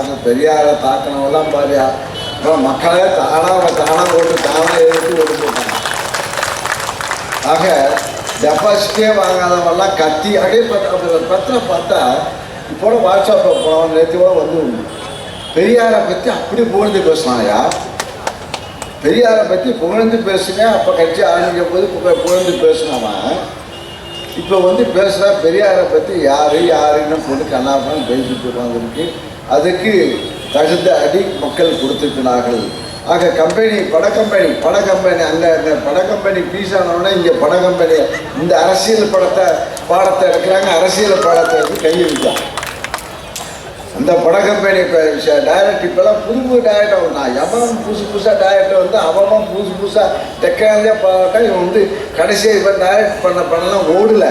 தாக்க பெரியாரை தாக்கினவெல்லாம் பாரியா அப்புறம் மக்களே தானாக தானாக போட்டு தானாக எடுத்து ஓட்டு போட்டாங்க ஆக டெபாசிட்டே வாங்காதவெல்லாம் கத்தி அப்படியே பத்திர பத்திரம் பார்த்தா இப்போ வாட்ஸ்அப்பில் போனவன் நேற்று கூட வந்து பெரியாரை பற்றி அப்படி புகழ்ந்து பேசினாயா பெரியாரை பற்றி புகழ்ந்து பேசினேன் அப்போ கட்சி ஆரம்பிக்கும் போது புகழ்ந்து பேசினவன். இப்போ வந்து பேசுகிற பெரியாரை பற்றி யார் யாருன்னு போட்டு கண்ணாபுரம் பேசிட்டு உட்காந்துருக்கு அதுக்கு தகுந்த அடி மக்கள் கொடுத்துருக்கிறார்கள். ஆக கம்பெனி பட கம்பெனி பட கம்பெனி அங்கே இந்த பட கம்பெனி பீஸ் ஆனவுடனே இங்கே பட கம்பெனி இந்த அரசியல் படத்தை பாடத்தை எடுக்கிறாங்க அரசியல் பாடத்தை எடுத்து கையெழுத்தான் அந்த பட கம்பெனி இப்போ டைரக்ட் இப்போல்லாம் புது புது டைரக்டர் வந்தான். எவன் புதுசு புதுசாக டைரக்டர் வந்து அவனும் புதுசு புதுசாக டெக்னாலஜியாக பார்த்தா இவன் வந்து கடைசியாக இப்போ டைரக்ட் பண்ண பண்ணலாம் ஓடலை.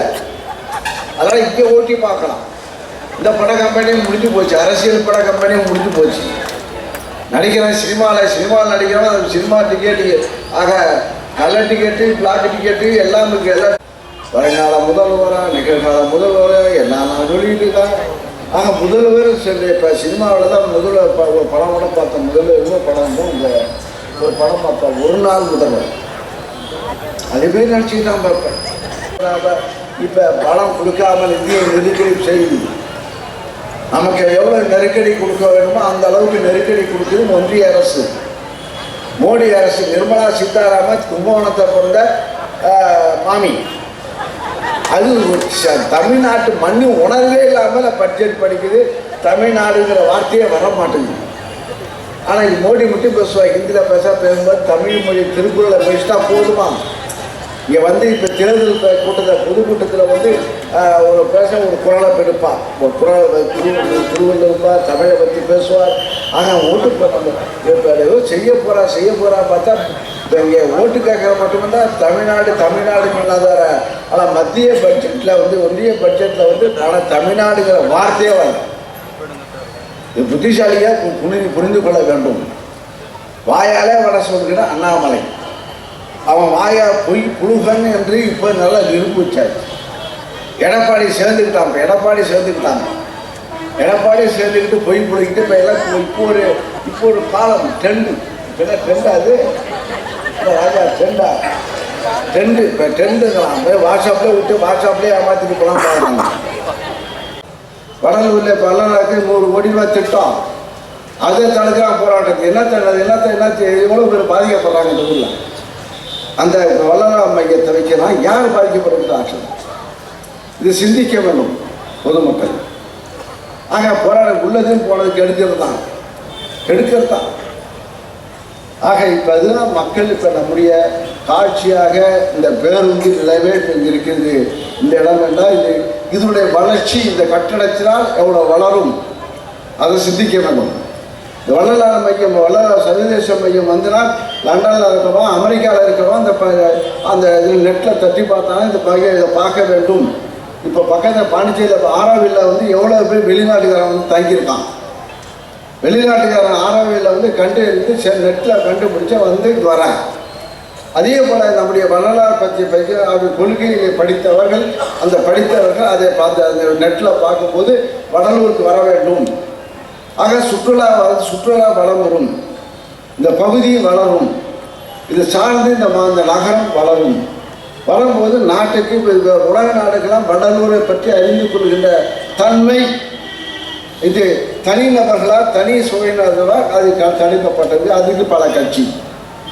அதெல்லாம் இங்கே ஓட்டி பார்க்கலாம். இந்த பட கம்பெனியும் முடிஞ்சு போச்சு. அரசியல் பட கம்பெனியும் முடிஞ்சு போச்சு. நடிக்கிறேன் சினிமாவில் சினிமாவில் நடிக்கிறோம் அது சினிமா டிக்கெட்டு ஆக நல்ல டிக்கெட்டு பிளாக் டிக்கெட்டு எல்லாம் இருக்குது எல்லாம் வருங்கால முதல்வராக நிகழ்கால முதல்வரா எல்லா சொல்லிட்டு தான் ஆக முதல்வர் சொல்லி இப்போ சினிமாவில் தான் முதல்வர் ப- ஒரு படம் கூட பார்த்த முதல்வர் எவ்வளோ படம் தான் இந்த ஒரு படம் பார்த்தேன் ஒரு நாள் முதல்வர் அதுவே நினச்சிட்டு தான் பார்ப்பேன். இப்போ படம் கொடுக்காமல் இந்திய நெருக்கடி செய்யுது நமக்கு எவ்வளோ நெருக்கடி கொடுக்க வேணுமோ அந்த அளவுக்கு நெருக்கடி கொடுக்குது ஒன்றிய அரசு. மோடி அரசு நிர்மலா சீதாராமன் கும்பகோணத்தை பிறந்த மாமி. அது தமிழ்நாட்டு மண்ணு உணர்வே இல்லாமல் பட்ஜெட் படிக்குது. தமிழ்நாடுங்கிற வார்த்தையே வர மாட்டேங்குது. ஆனால் இது மோடி மட்டும் பேசுவா. ஹிந்தியில் பேச பேசும்போது தமிழ் மொழி திருக்குறளை பேசிட்டா போதுமா? இங்கே வந்து இப்போ தேர்தல் ப- கூட்டத்தில் பொதுக்கூட்டத்தில் வந்து ஒரு பேச ஒரு குரலை பெருப்பா ஒரு குரலை திருவள்ளுவர் திருவள்ளுவா தமிழை பற்றி பேசுவார். ஆனால் ஓட்டு இப்போ ஏதோ செய்ய போகிறா செய்ய போகிறா பார்த்தா இப்போ இங்கே ஓட்டு கேட்குற மட்டும்தான் தமிழ்நாடு தமிழ்நாடு சொல்லாதார ஆனால் மத்திய பட்ஜெட்டில் வந்து ஒன்றிய பட்ஜெட்டில் வந்து ஆனால் தமிழ்நாடுங்கிற வார்த்தையே வரல. இது புத்திசாலியாக புரிந்து புரிந்து கொள்ள வேண்டும். வாயாலே வர சொல்கிற அண்ணாமலை. அவன் வாயா பொய் புழுகன் என்று இப்போ நல்லா நிரூபிச்சார் எடப்பாடி சேர்ந்துக்கிட்டான் எடப்பாடி சேர்ந்துக்கிட்டாங்க எடப்பாடி சேர்ந்துக்கிட்டு பொய் புழுகிட்டு இப்போ எல்லாம் இப்போ- ஒரு இப்போ ஒரு காலம் ட்ரெண்டு இப்போ என்ன அது ராஜா ட்ரெண்டா ட்ரெண்டு இப்போ ட்ரெண்டுங்களாம் போய் வாட்ஸ்அப்பில் விட்டு வாட்ஸ்அப்லேயே ஏமாற்றிட்டு போகலாம் பாருங்க. வடலூரில் பல்லனாக்கு நூறு கோடி ரூபாய் திட்டம். அதே தடுக்கிறான் போராட்டத்துக்கு. என்ன என்னத்தை என்னத்தை என்ன எவ்வளோ பேர் பாதிக்கப்படுறாங்க இந்த ஊரில்? அந்த வல்லராம் மையத்தை வைக்கலாம். யார் பாதிக்கப்படுகிறார்கள் இது சிந்திக்க வேண்டும் பொதுமக்கள். ஆக போராட்டம் உள்ளதும் போனதுக்கு எடுக்கிறது தான். எடுக்கிறது தான். ஆக இப்போ அதுதான் மக்கள் இப்போ நம்முடைய காட்சியாக இந்த பேருந்து நிலைவே இருக்கிறது இந்த இடம் என்றால் இது இதனுடைய வளர்ச்சி இந்த கட்டடத்தினால் எவ்வளோ வளரும்? அதை சிந்திக்க வேண்டும். இந்த வள்ளலார் மையம் வள்ளலார் சர்வதேச மையம் வந்துனால் லண்டனில் இருக்கிறவன் அமெரிக்காவில் இருக்கிறவன் அந்த ப- அந்த இது நெட்டில் தட்டி பார்த்தாலும் இந்த பகையை இதை பார்க்க வேண்டும். இப்போ பக்கத்தில் பாண்டிச்சேரியில் ஆறாவில்ல வந்து எவ்வளோ பேர் வெளிநாட்டுக்காரன் வந்து தங்கியிருக்கான்? வெளிநாட்டுக்காரன் ஆறாவியில் வந்து கண்டு எடுத்து நெட்டில் கண்டுபிடிச்சா வந்து வரேன் அதே போல் நம்முடைய வரலாறு பற்றி பற்றி அவர் கொள்கையை படித்தவர்கள் அந்த படித்தவர்கள் அதை பார்த்து அந்த நெட்டில் பார்க்கும்போது வடலூருக்கு வர வேண்டும். ஆக சுற்றுலா வ- சுற்றுலா வளம் வரும். இந்த பகுதி வளரும். இது சார்ந்து இந்த மா- இந்த நகரம் வளரும். வரும்போது நாட்டுக்கு உலக நாடுகளாம் வடலூரை பற்றி அறிந்து கொள்கின்ற தன்மை இது தனிநபர்களா தனி சுவையினர்களா அது க- தடுக்கப்பட்டது. அதுக்கு பல கட்சி.